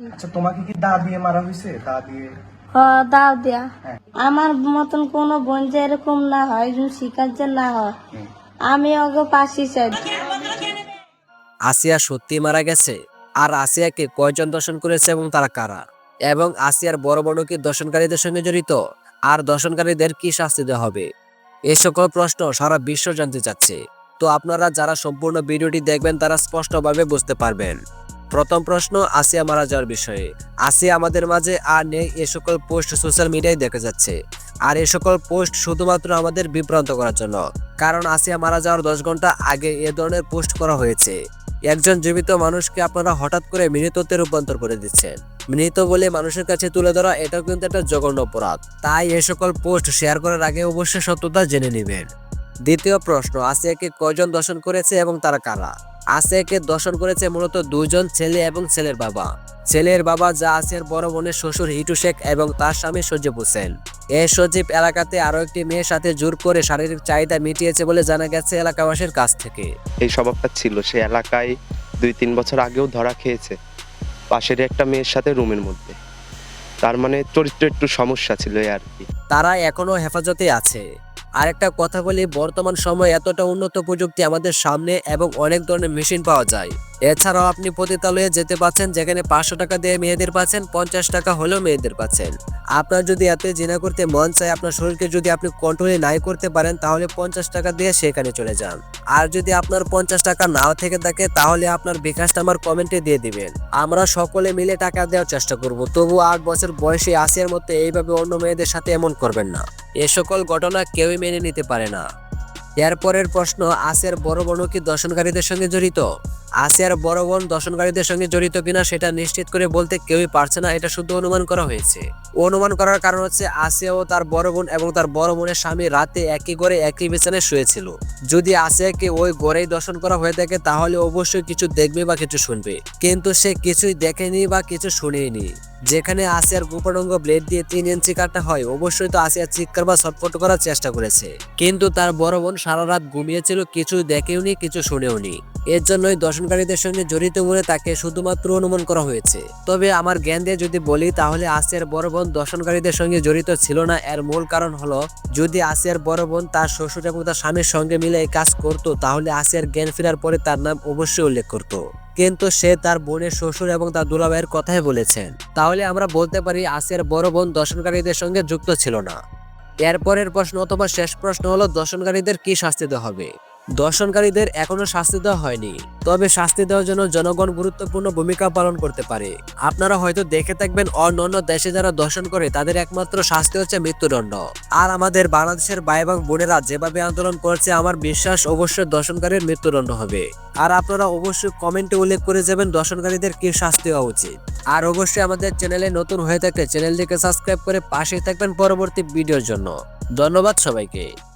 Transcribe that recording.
আচ্ছা তোমাকে কি দা দিয়ে মারা হয়েছে দা দিয়ে? দাও দেয়া। হ্যাঁ। আমার মতন কোনো বোন যে এরকম না হয় একজন শিকার যে না হয় আমি ওকে পাশি চাই। আসিয়া সত্যি মারা গেছে। আর আসিয়াকে কয়জন দর্শন করেছে এবং তারা কারা? এবং আসিয়ার বড় বড় কি দর্শনকারীদের সঙ্গে জড়িত? আর দর্শনকারীদের কি শাস্তি দেওয়া হবে? এই সকল প্রশ্ন সারা বিশ্ব জানতে চাচ্ছে। তো আপনারা যারা সম্পূর্ণ ভিডিওটি দেখবেন তারা স্পষ্টভাবে বুঝতে পারবেন। প্রথম প্রশ্ন, আসিয়া মারা যাওয়ার বিষয়ে। আসিয়া আমাদের মাঝে আর নেই এ সকল পোস্ট সোশ্যাল মিডিয়ায় দেখা যাচ্ছে। আর এ সকল পোস্ট শুধুমাত্র আমাদের বিভ্রান্ত করার জন্য। কারণ আসিয়া মারা যাওয়ার দশ ঘণ্টা আগে এ ধরনের পোস্ট করা হয়েছে। একজন জীবিত মানুষকে আপনারা হঠাৎ করে মৃততে রূপান্তর করে দিচ্ছেন। মৃত বলে মানুষের কাছে তুলে ধরা, এটাও কিন্তু একটা জঘন্য অপরাধ। তাই এ সকল পোস্ট শেয়ার করার আগে অবশ্যই সত্যতা জেনে নেবেন। দ্বিতীয় প্রশ্ন, আসিয়াকে কয়জন দর্শন করেছে এবং তারা কারা? আসিয়াকে দর্শন করেছে মূলত দুজন ছেলে এবং ছেলের বাবা। ছেলের বাবা যা আসিয়ার বড় বোনের শ্বশুর হিটু শেখ এবং তার স্বামী সজীব হোসেন। এ সজীব এলাকাতে আরও একটি মেয়ের সাথে জোর করে শারীরিক চাহিদা মিটিয়েছে বলে জানা গেছে এলাকাবাসীর কাছ থেকে। এই স্বভাবটা ছিল। সে এলাকায় দুই তিন বছর আগেও ধরা খেয়েছে। পাশের একটা মেয়ের সাথে রুমের মধ্যে। তার মানে চরিত্র একটু সমস্যা ছিল আর কি। তারা এখনও হেফাজতে আছে। আরেকটা কথা বলি, বর্তমান সময়ে এতটা উন্নত প্রযুক্তি আমাদের সামনে এবং অনেক ধরনের মেশিন পাওয়া যায়। এছাড়াও আপনি পতিতালয়ে যেতে পাচ্ছেন, যেখানে পাঁচশো টাকা দিয়ে মেয়েদের পাচ্ছেন, পঞ্চাশ টাকা হলেও মেয়েদের পাচ্ছেন। আপনার যদি এত জিনা করতে মন চায়, আপনার শরীরকে যদি আপনি কন্ট্রোলে নাই করতে পারেন, তাহলে পঞ্চাশ টাকা দিয়ে সেখানে চলে যান। আর যদি আপনার পঞ্চাশ টাকা নাও থেকে থাকে, তাহলে আপনার বিকাশটা আমার কমেন্টে দিয়ে দিবেন। আমরা সকলে মিলে টাকা দেওয়ার চেষ্টা করব তবু আট বছর বয়সে আসিয়ার মতো এইভাবে অন্য মেয়েদের সাথে এমন করবেন না। এ সকল ঘটনা কেউই মেনে নিতে পারে না। এরপরের প্রশ্ন আসের বড় বড় কি দর্শনকারীদের সঙ্গে জড়িত? আসিয়ার বড় বোন দর্শনকারীদের সঙ্গে জড়িত কিনা সেটা নিশ্চিত করে বলতে কেউই পারছে না, এটা শুধু অনুমান করা হয়েছে। অনুমান করার কারণ হচ্ছে আসিয়া ও তার বড় বোন এবং তার বড় বোনের স্বামী রাতে একই ঘরে একই বিছানায় শুয়েছিল। যদি আসিয়াকে ওই ঘরেই দর্শন করা হয়ে থাকে, তাহলে অবশ্যই কিছু দেখবে বা কিছু শুনবে। কিন্তু সে কিছুই দেখেনি বা কিছু শুনেনি। যেখানে আসিয়ার গোপনাঙ্গ ব্লেড দিয়ে তিন ইঞ্চি কাটা হয়, অবশ্যই তো আসিয়া চিৎকার বা ছটফট করার চেষ্টা করেছে। কিন্তু তার বড় বোন সারা রাত ঘুমিয়েছিল কিছু দেখেওনি, কিছু শুনেওনি। এর জন্যই দর্শনকারীদের সঙ্গে জড়িত বলে তাকে শুধুমাত্র অনুমান করা হয়েছে। তবে আমার জ্ঞান দিয়ে যদি বলি, তাহলে আসিয়ার বড় বোন দর্শনকারীদের সঙ্গে জড়িত ছিল না। এর মূল কারণ হলো, যদি আসিয়ার বড় বোন তার শ্বশুর এবং তার স্বামীর সঙ্গে মিলে এই কাজ করতো, তাহলে আসিয়ার জ্ঞান ফেরার পরে তার নাম অবশ্যই উল্লেখ করতো। কিন্তু সে তার বোনের শ্বশুর এবং তার দুলাভাইয়ের কথাই বলেছেন। তাহলে আমরা বলতে পারি, আসিয়ার বড় বোন দর্শনকারীদের সঙ্গে যুক্ত ছিল না। এরপরের প্রশ্ন অথবা শেষ প্রশ্ন হলো, দর্শনকারীদের কি শাস্তি দেওয়া হবে? দর্শনকারীদের এখনও শাস্তি দেওয়া হয়নি। তবে শাস্তি দেওয়ার জন্য জনগণ গুরুত্বপূর্ণ ভূমিকা পালন করতে পারে। আপনারা হয়তো দেখে থাকবেন অন্যান্য দেশে যারা দর্শন করে, তাদের একমাত্র শাস্তি হচ্ছে মৃত্যুদণ্ড। আর আমাদের বাংলাদেশের ভাই এবং বোনেরা যেভাবে আন্দোলন করছে, আমার বিশ্বাস অবশ্যই দর্শনকারীর মৃত্যুদণ্ড হবে। আর আপনারা অবশ্যই কমেন্টে উল্লেখ করে যাবেন দর্শনকারীদের কি শাস্তি হওয়া উচিত। আর অবশ্যই আমাদের চ্যানেলে নতুন হয়ে থাকলে চ্যানেলটিকে সাবস্ক্রাইব করে পাশে থাকবেন পরবর্তী ভিডিওর জন্য। ধন্যবাদ সবাইকে।